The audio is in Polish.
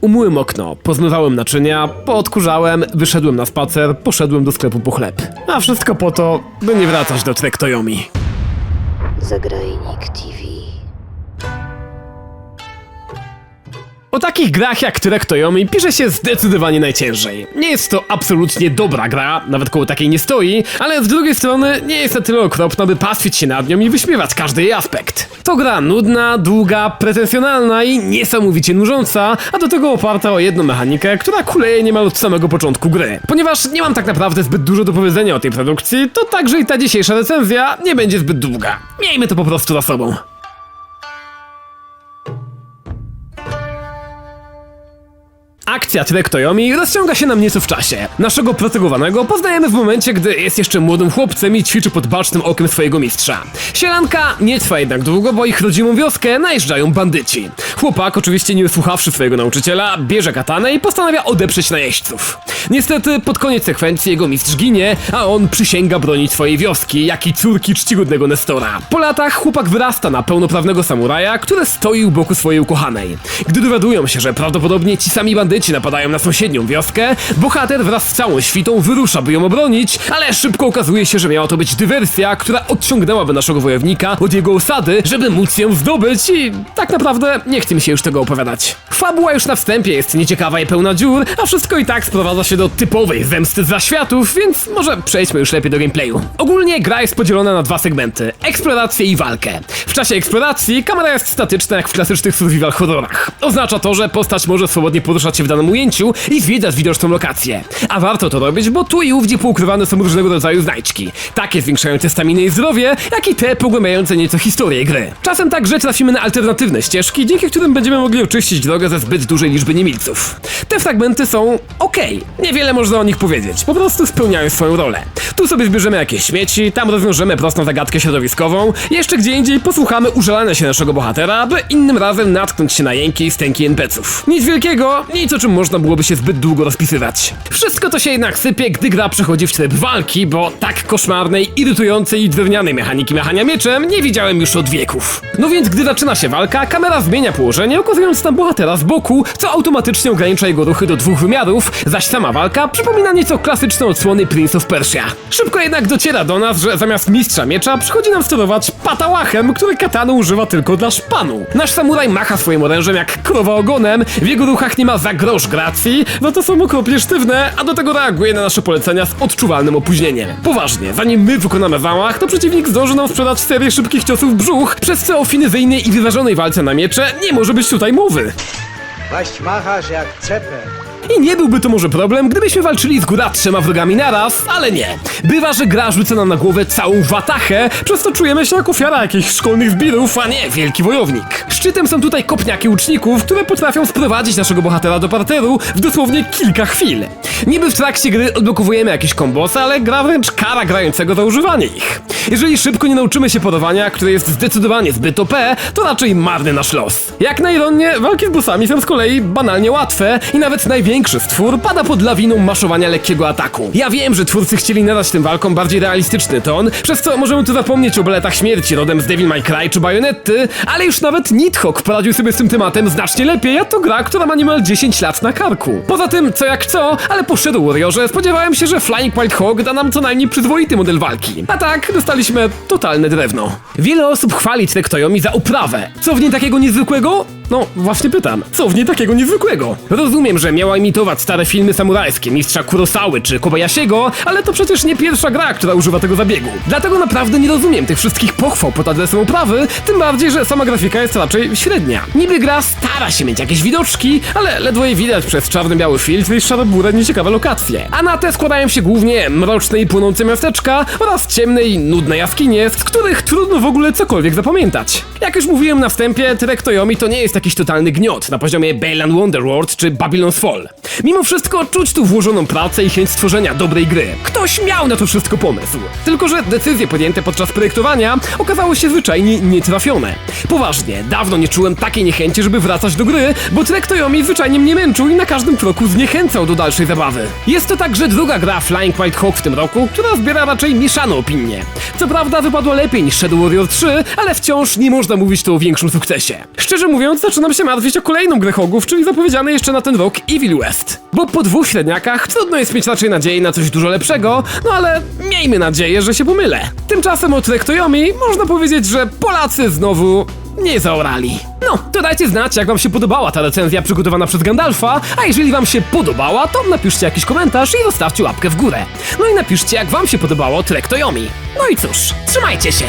Umyłem okno, pozmywałem naczynia, poodkurzałem, wyszedłem na spacer, poszedłem do sklepu po chleb. A wszystko po to, by nie wracać do Trektoyomi. Zagrajnik TV. O takich grach jak Trektoyomi pisze się zdecydowanie najciężej. Nie jest to absolutnie dobra gra, nawet koło takiej nie stoi, ale z drugiej strony nie jest na tyle okropna, by pastwić się nad nią i wyśmiewać każdy jej aspekt. To gra nudna, długa, pretensjonalna i niesamowicie nużąca, a do tego oparta o jedną mechanikę, która kuleje niemal od samego początku gry. Ponieważ nie mam tak naprawdę zbyt dużo do powiedzenia o tej produkcji, to także i ta dzisiejsza recenzja nie będzie zbyt długa. Miejmy to po prostu za sobą. Akcja Trektoyomi rozciąga się nam nieco w czasie. Naszego protegowanego poznajemy w momencie, gdy jest jeszcze młodym chłopcem i ćwiczy pod bacznym okiem swojego mistrza. Sielanka nie trwa jednak długo, bo ich rodzimą wioskę najeżdżają bandyci. Chłopak, oczywiście nie słuchawszy swojego nauczyciela, bierze katanę i postanawia odeprzeć najeźdźców. Niestety, pod koniec sekwencji jego mistrz ginie, a on przysięga bronić swojej wioski, jak i córki czcigodnego Nestora. Po latach chłopak wyrasta na pełnoprawnego samuraja, który stoi u boku swojej ukochanej. Gdy dowiadują się, że prawdopodobnie ci sami bandyci napadają na sąsiednią wioskę, bohater wraz z całą świtą wyrusza, by ją obronić, ale szybko okazuje się, że miała to być dywersja, która odciągnęłaby naszego wojownika od jego osady, żeby móc ją zdobyć i tak naprawdę nie chce mi się już tego opowiadać. Fabuła już na wstępie jest nieciekawa i pełna dziur, a wszystko i tak sprowadza się do typowej zemsty zaświatów, więc może przejdźmy już lepiej do gameplayu. Ogólnie gra jest podzielona na dwa segmenty, eksplorację i walkę. W czasie eksploracji kamera jest statyczna jak w klasycznych survival horrorach. Oznacza to, że postać może swobodnie poruszać się w danym ujęciu i zwiedzać widoczną lokację. A warto to robić, bo tu i ówdzie poukrywane są różnego rodzaju znajdźki. Takie zwiększające staminę i zdrowie, jak i te pogłębiające nieco historię gry. Czasem także trafimy na alternatywne ścieżki, dzięki którym będziemy mogli oczyścić drogę ze zbyt dużej liczby niemilców. Te fragmenty są okej. Niewiele można o nich powiedzieć, po prostu spełniają swoją rolę. Tu sobie zbierzemy jakieś śmieci, tam rozwiążemy prostą zagadkę środowiskową, jeszcze gdzie indziej posłuchamy użalania się naszego bohatera, by innym razem natknąć się na jęki i stęki NPC-ów. Nic wielkiego, nic o czym można byłoby się zbyt długo rozpisywać. Wszystko to się jednak sypie, gdy gra przechodzi w tryb walki, bo tak koszmarnej, irytującej i drewnianej mechaniki machania mieczem nie widziałem już od wieków. No więc gdy zaczyna się walka, kamera zmienia położenie, okazując nam bohatera z boku, co automatycznie ogranicza jego ruchy do dwóch wymiarów, zaś sama walka przypomina nieco klasyczne odsłony Prince of Persia. Szybko jednak dociera do nas, że zamiast mistrza miecza przychodzi nam sterować patałachem, który katanu używa tylko dla szpanu. Nasz samuraj macha swoim orężem jak krowa ogonem, w jego ruchach nie ma za grosz gracji, no to są okropnie sztywne, a do tego reaguje na nasze polecenia z odczuwalnym opóźnieniem. Poważnie, zanim my wykonamy zamach, to przeciwnik zdąży nam sprzedać serię szybkich ciosów w brzuch, przez co o finezyjnej i wyważonej walce na miecze nie może być tutaj mowy. Waść machasz jak cepę. I nie byłby to może problem, gdybyśmy walczyli z góra trzema wrogami naraz, ale nie. Bywa, że gra rzuca nam na głowę całą watachę, przez co czujemy się jak ofiara jakichś szkolnych zbirów, a nie wielki wojownik. Szczytem są tutaj kopniaki łuczników, które potrafią sprowadzić naszego bohatera do parteru w dosłownie kilka chwil. Niby w trakcie gry odblokowujemy jakieś kombosy, ale gra wręcz kara grającego za używanie ich. Jeżeli szybko nie nauczymy się porowania, które jest zdecydowanie zbyt OP, to raczej marny nasz los. Jak na ironię, walki z bossami są z kolei banalnie łatwe i nawet największy stwór pada pod lawiną maszowania lekkiego ataku. Ja wiem, że twórcy chcieli nadać tym walkom bardziej realistyczny ton, przez co możemy tu zapomnieć o beletach śmierci rodem z Devil May Cry czy Bajonetty, ale już nawet Nidhogg poradził sobie z tym tematem znacznie lepiej, a to gra, która ma niemal 10 lat na karku. Poza tym, co jak co, ale po Shadow Warriorze spodziewałem się, że Flying White Hawk da nam co najmniej przyzwoity model walki. A tak, dostaliśmy totalne drewno. Wiele osób chwali Trektoyomi za uprawę. Co w niej takiego niezwykłego? No, właśnie pytam, co w niej takiego niezwykłego? Rozumiem, że miała imitować stare filmy samurajskie, mistrza Kurosały czy Kobayashiego, ale to przecież nie pierwsza gra, która używa tego zabiegu. Dlatego naprawdę nie rozumiem tych wszystkich pochwał pod adresem oprawy, tym bardziej, że sama grafika jest raczej średnia. Niby gra stara się mieć jakieś widoczki, ale ledwo je widać przez czarny-biały filtr i szarobure nieciekawe lokacje. A na te składają się głównie mroczne i płonące miasteczka oraz ciemne i nudne jaskinie, z których trudno w ogóle cokolwiek zapamiętać. Jak już mówiłem na wstępie, Trektoyomi to nie jest jakiś totalny gniot na poziomie Balan Wonderworld czy Babylon's Fall. Mimo wszystko czuć tu włożoną pracę i chęć stworzenia dobrej gry. Ktoś miał na to wszystko pomysł. Tylko, że decyzje podjęte podczas projektowania okazały się zwyczajnie nietrafione. Poważnie, dawno nie czułem takiej niechęci, żeby wracać do gry, bo Trek Toyomi zwyczajnie mnie męczył i na każdym kroku zniechęcał do dalszej zabawy. Jest to także druga gra Flying White Hawk w tym roku, która zbiera raczej mieszane opinie. Co prawda wypadła lepiej niż Shadow Warrior 3, ale wciąż nie można mówić tu o większym sukcesie. Szczerze mówiąc, zaczynam się martwić o kolejną grę Hogów, czyli zapowiedziane jeszcze na ten rok Evil West. Bo po dwóch średniakach trudno jest mieć raczej nadzieję na coś dużo lepszego, no ale miejmy nadzieję, że się pomylę. Tymczasem o Trek Toyomi można powiedzieć, że Polacy znowu nie zaorali. No, to dajcie znać, jak wam się podobała ta recenzja przygotowana przez Gandalfa, a jeżeli wam się podobała, to napiszcie jakiś komentarz i zostawcie łapkę w górę. No i napiszcie, jak wam się podobało Trek Toyomi. No i cóż, trzymajcie się!